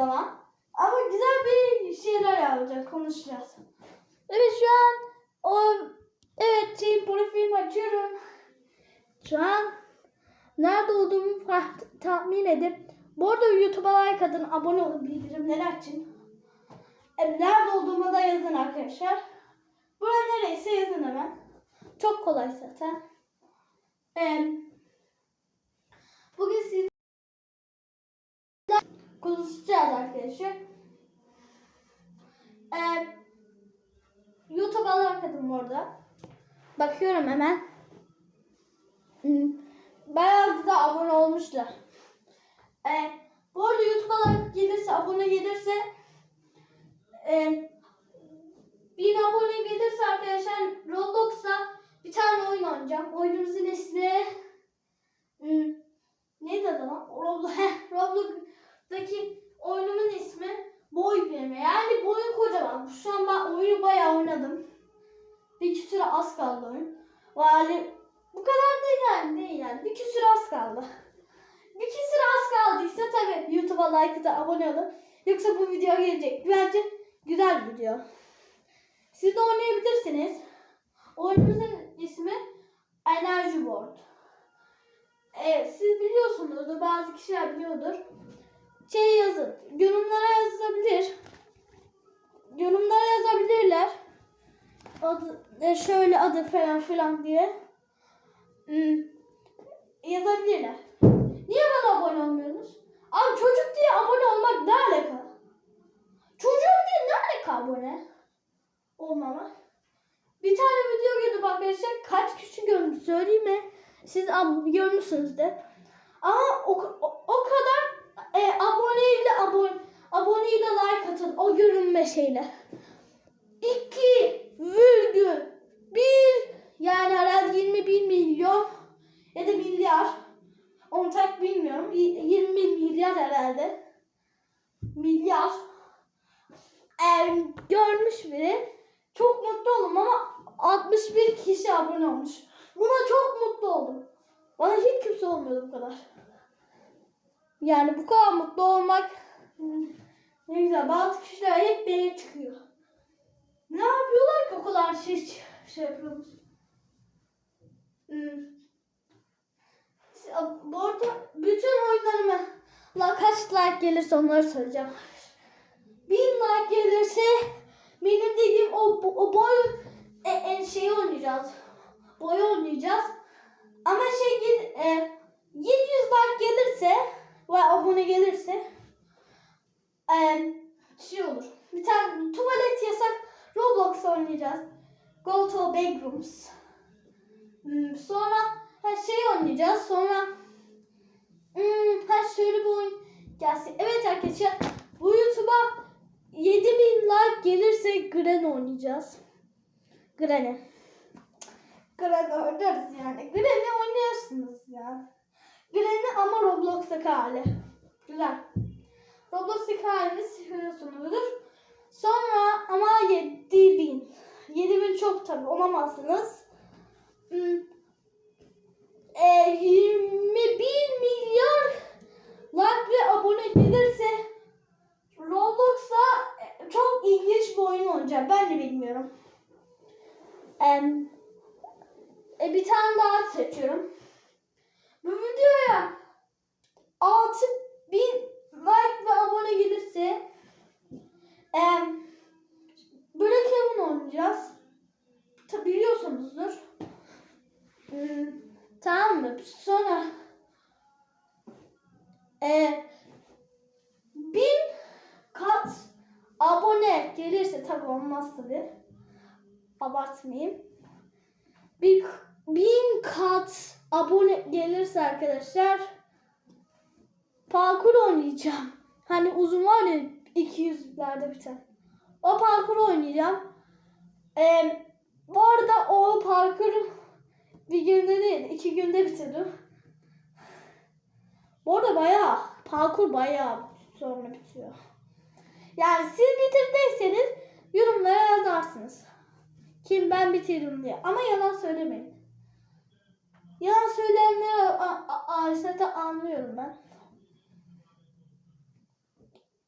ama. Ama güzel bir şeyler yapacağız, konuşacağız. Evet şu an o evet şey profilimi açıyorum. Şu an nerede olduğumu tahmin edip bu arada YouTube'a like atın, abone olun bildirimleri açın. E, nerede olduğumu da yazın arkadaşlar. Buraya nereyse yazın hemen. Çok kolay zaten. E, bugün siz konuşacağız arkadaşlar. E, YouTube'a bu arada. Bakıyorum hemen. Hmm, Bayağı güzel abone olmuşlar. E, bu arada YouTube'a gelirse, abone gelirse e, bin abone gelirse arkadaşlar Roblox'ta bir tane oyun oynayacağım. Oyunumuzun ismi hmm, neydi adı? Roblox, heh, Roblox'taki oyunumun ismi Boy Büyüme. Yani boyu kocaman. Şu an ben oyunu bayağı oynadım. Bir iki süre az kaldı oyun. Yani bu kadar değil yani değil yani. Bir iki süre az kaldı. Bir iki süre az kaldıysa tabii YouTube'a like atıp abone olun. Yoksa bu video gelecek. Bence güzel bir video. Siz de oynayabilirsiniz. Oyunumuzun ismi Energy Board. Evet, siz biliyorsunuzdur. Bazı kişiler biliyordur. Şey yazın. Yorumlara yazabilir. Yorumlara yazabilirler. Adı, e, şöyle adı falan filan diye. Hmm, yazabilirler. Niye bana abone olmuyorsunuz? Abi çocuk diye abone olmak ne alaka? Çocuğum diye ne alaka abone? Olmamak. Bir tane video gördüm arkadaşlar. Kaç kişi görmüş söyleyeyim mi? Siz görmüşsünüz de. Ama o, o, o kadar e, aboneyle abone aboneyle like atın o görünme şeyle. 2 virgül 1 yani herhalde 21 milyon ya da milyar. Onu tak bilmiyorum. Y- 20 milyar herhalde. Milyar. Eğer görmüş biri çok mutlu oldum ama 61 kişi abone olmuş. Buna çok mutlu oldum. Bana hiç kimse olmuyordu bu kadar. Yani bu kadar mutlu olmak ne güzel. Bazı kişiler hep beğeni çıkıyor. Ne yapıyorlar ki o kadar şey, şey yapıyoruz? Hmm. Bu arada bütün oyunlarıma la kaç like gelirse onları söyleyeceğim. Bin like gelirse benim dediğim o, o boy e, e, şeyi oynayacağız. Boy oynayacağız. Ama şey e, 700 like gelirse ve abone gelirse e, şey olur. Bir tane tuvalet yasak Roblox oynayacağız. Go to Backrooms. Hmm, sonra her şey oynayacağız. Sonra hmm, her şöyle bir oyun gelsin. Evet arkadaşlar bu YouTube'a 7000 like gelirse Gren oynayacağız. Gren'i. Gren oynarız yani. Gren'i oynayarsınız ya. Gren'i ama Roblox'taki hali. Güzel. Roblox'taki halini seviyorsunuzdur. Sonra ama 7000. 7000 çok tabi olamazsınız. Hmm, e, 21 milyar like ve abone gelirse Roblox'ta e, çok ilginç bir oyun olacak. Ben de bilmiyorum. Em, e, bir tane daha seçiyorum. Bu videoya 6000 like ve abone gelirse em, Black Oynayacağız. Tabi biliyorsunuzdur. Hmm, tamam mı? Sonra e, bin kat abone gelirse tabi olmaz tabi. Abartmayayım. Bir bin kat abone gelirse arkadaşlar parkur oynayacağım. Hani uzun var ya 200'lerde biten. O parkur oynayacağım. Ee, bu arada o parkur bir günde değil, iki günde bitirdim. Bu arada bayağı, parkur bayağı sonra bitiyor. Yani siz bitirdiyseniz yorumlara yazarsınız. Kim ben bitirdim diye. Ama yalan söylemeyin. Yalan söyleyenleri a- a- a- zaten anlıyorum ben.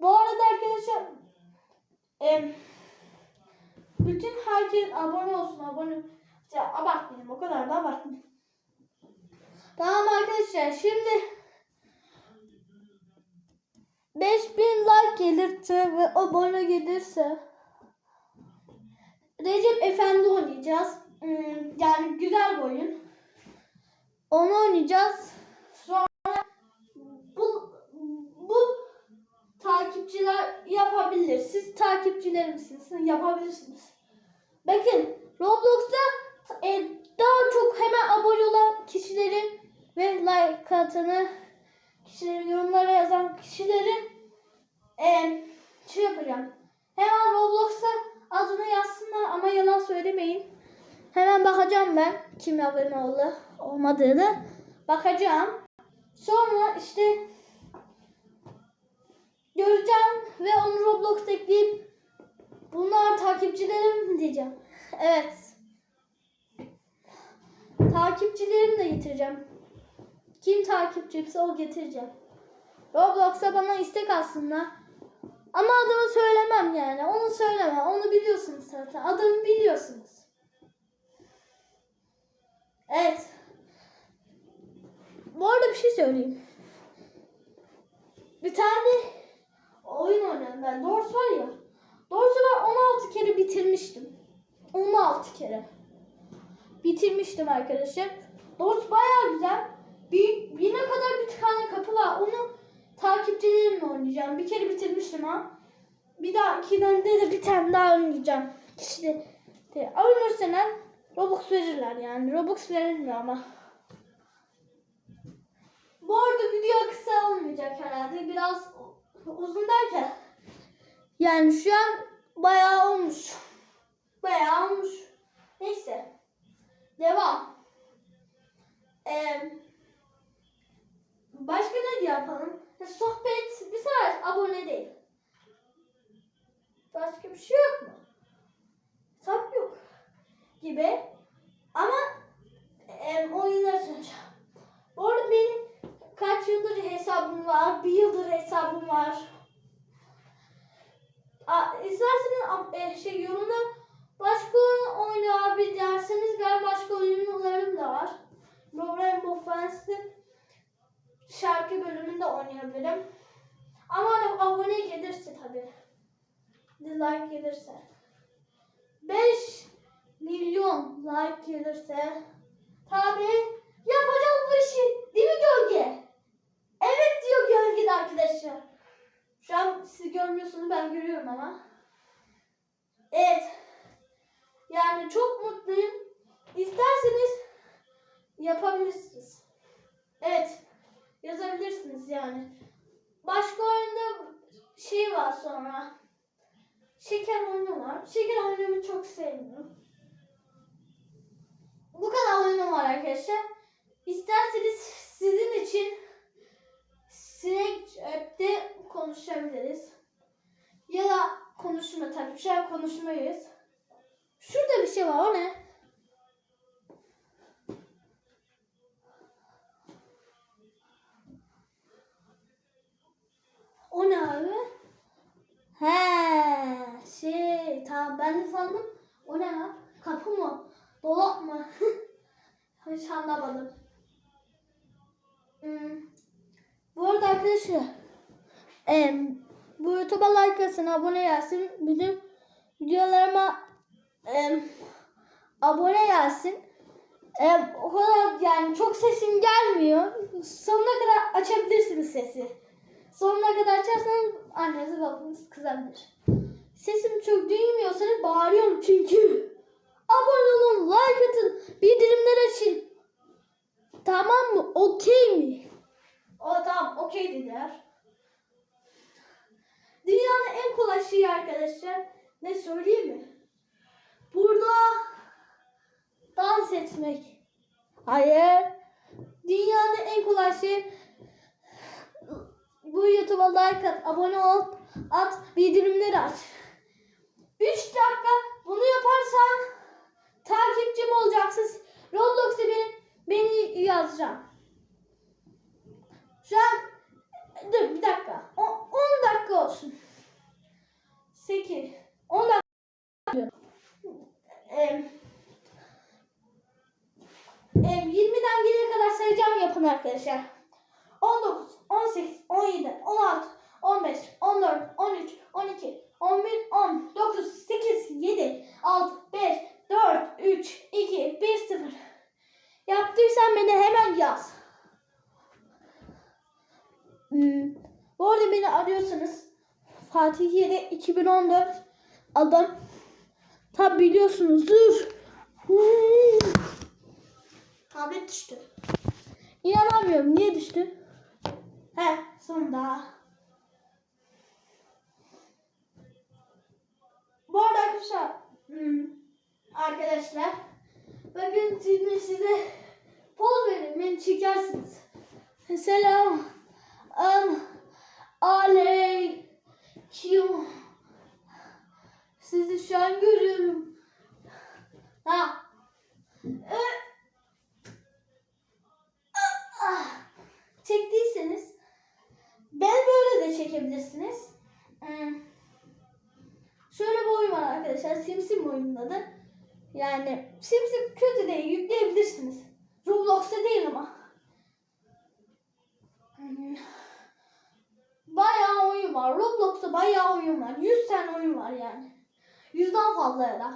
Bu arada arkadaşlar em, bütün herkes abone olsun abone. Ya abartmayayım o kadar da abartmayayım. Tamam arkadaşlar şimdi 5000 like gelirse ve abone gelirse Recep Efendi oynayacağız. Hmm, Yani güzel bir oyun. Onu oynayacağız. Sonra bu bu takipçiler yapabilir. Siz takipçilerimsiniz. Siz yapabilirsiniz. Bakın Roblox'ta e, daha çok hemen abone olan kişilerin ve like atanı kişilerin yorumlara yazan kişilerin e, şey yapacağım. Hemen Roblox'ta adını yazsınlar ama yalan söylemeyin. Hemen bakacağım ben kim abone oldu olmadığını. Bakacağım. Sonra işte göreceğim ve onu Roblox'ta ekleyip bunlar takipçilerim diyeceğim. Evet. Takipçilerimi de getireceğim. Kim takipçimse o getireceğim. Roblox'a bana istek aslında. Ama adımı söylemem yani. Onu söylemem. Onu biliyorsunuz zaten. Adımı biliyorsunuz. Evet. Bu arada bir şey söyleyeyim. Bir tane oyun oynadım ben. Doors var ya. Doors'u ben 16 kere bitirmiştim. 16 kere. Bitirmiştim arkadaşlar. Doors bayağı güzel. Bir, birine kadar bir tane kapı var. Onu takipçilerimle oynayacağım. Bir kere bitirmiştim ha. Bir daha ikiden de, bir tane daha oynayacağım. İşte de, oynarsanız Robux verirler yani. Robux verilmiyor ama. Bu arada video kısa olmayacak herhalde. Biraz uzun derken. Yani şu an bayağı olmuş. Bayağı olmuş. Neyse. Devam. Ee, başka ne yapalım? Ya Sohbet bir sefer abone değil. Başka bir şey yok mu? Tabii yok. Gibi. Ama em, oyunları sunacağım. Bu arada benim kaç yıldır hesabım var? Bir yıldır hesabım var. İsterseniz e, şey yorumda başka oyun oyna abi derseniz ben başka oyunlarım da var. Rainbow Friends'in şarkı bölümünde oynayabilirim. Ama hani abone gelirse tabii. Like gelirse. 5 milyon like gelirse tabii yapacağız bu işi. Değil mi gölge? Evet diyor gölge de arkadaşlar. Şu an siz görmüyorsunuz ben görüyorum ama. Evet. Yani çok mutluyum. İsterseniz yapabilirsiniz. Evet. Yazabilirsiniz yani. Başka oyunda şey var sonra. Şeker oyunu var. Şeker oyununu çok sevmiyorum. Bu kadar oyunum var arkadaşlar. İsterseniz sizin için Snapchat'te konuşabiliriz. Ya da konuşma tabii. Şu an konuşmayız. Şurada bir şey var. O ne? O ne abi? He şey tamam ben de sandım. O ne lan? Kapı mı? Dolap mı? Hiç anlamadım. Hmm. Bu arada arkadaşlar em, bu YouTube'a like atın, abone gelsin. Bizim videolarıma em, abone gelsin. Em, o kadar yani çok sesim gelmiyor. Sonuna kadar açabilirsiniz sesi. Sonuna kadar açarsanız anneniz babanız kızabilir. Sesimi çok duymuyorsanız bağırıyorum çünkü. Abone olun, like atın, bildirimler açın. Tamam mı? Okey mi? O tamam okey dediler. Dünyanın en kolay şeyi arkadaşlar ne söyleyeyim mi? Burada dans etmek. Hayır. Dünyanın en kolay şeyi bu YouTube'a like at, abone ol, at, bildirimleri aç. 3 dakika bunu yaparsan takipçim olacaksın. Roblox'a beni, beni yazacağım. Şu an dur bir dakika. O- 10 dakika olsun. 8, 10 dakika. Em, em, 20'den geriye kadar sayacağım yapın arkadaşlar. 19, 18, 17, 16, 15, 14, 13, 12, 11, 10, 9, 8, 7, 6, 5, 4, 3, 2, 1, 0. Yaptıysan beni hemen yaz. Hmm, bu arada beni arıyorsanız Fatih Yeri 2014 adam tabi biliyorsunuzdur. Hmm. Tablet düştü. İnanamıyorum. Niye düştü? He sonunda. Bu arada arkadaşlar hmm, arkadaşlar bakın şimdi size poz verin beni çekersiniz. Selam. Um, aleyküm. Sizi şu an görüyorum. Ha. Ö- Ah. Çektiyseniz ben böyle de çekebilirsiniz. Hmm. Şöyle bir oyun var arkadaşlar. Simsim oyunun adı. Yani Simsim kötü değil. Yükleyebilirsiniz. Roblox'ta değil ama. Bayağı oyun var. Roblox'ta bayağı oyun var. 100 tane oyun var yani. Yüzden fazla ya da.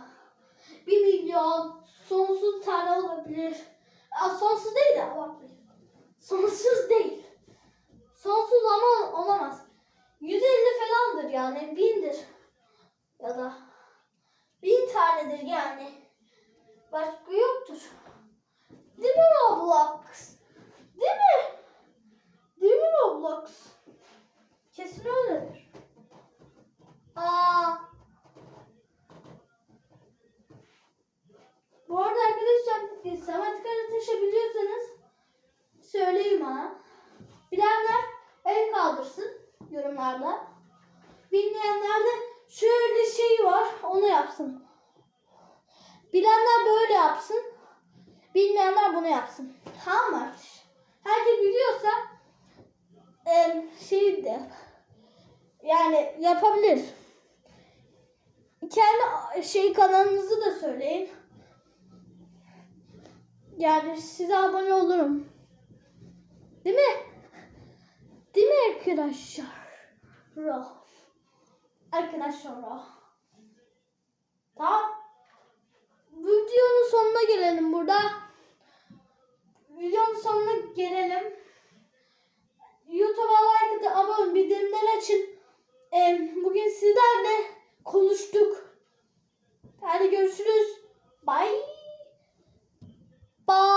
1 milyon, sonsuz tane olabilir. Aa, sonsuz değil de abartmayın. Sonsuz değil. Sonsuz ama olamaz. 150 falandır yani. Bindir. Ya da bin tanedir yani. Başka yoktur. Değil mi Roblox? Değil mi? Değil mi Roblox? Kesin öyledir. Aa. Bu arada arkadaşlar Samet Karataş'ı biliyorsanız söyleyeyim ha. Bilenler el kaldırsın yorumlarda. Bilmeyenler de şöyle şey var onu yapsın. Bilenler böyle yapsın. Bilmeyenler bunu yapsın. Tamam mı? Herkes biliyorsa em, şey de yani yapabilir. Kendi şey kanalınızı da söyleyin. Yani size abone olurum. Değil mi? Değil mi arkadaşlar? Ro. Arkadaşlar ro. Tamam bu videonun sonuna gelelim burada. Videonun sonuna gelelim. YouTube'a like atın, abone olun, bildirimleri açın. Ee, bugün sizlerle konuştuk. Hadi görüşürüz. Bye. Bye.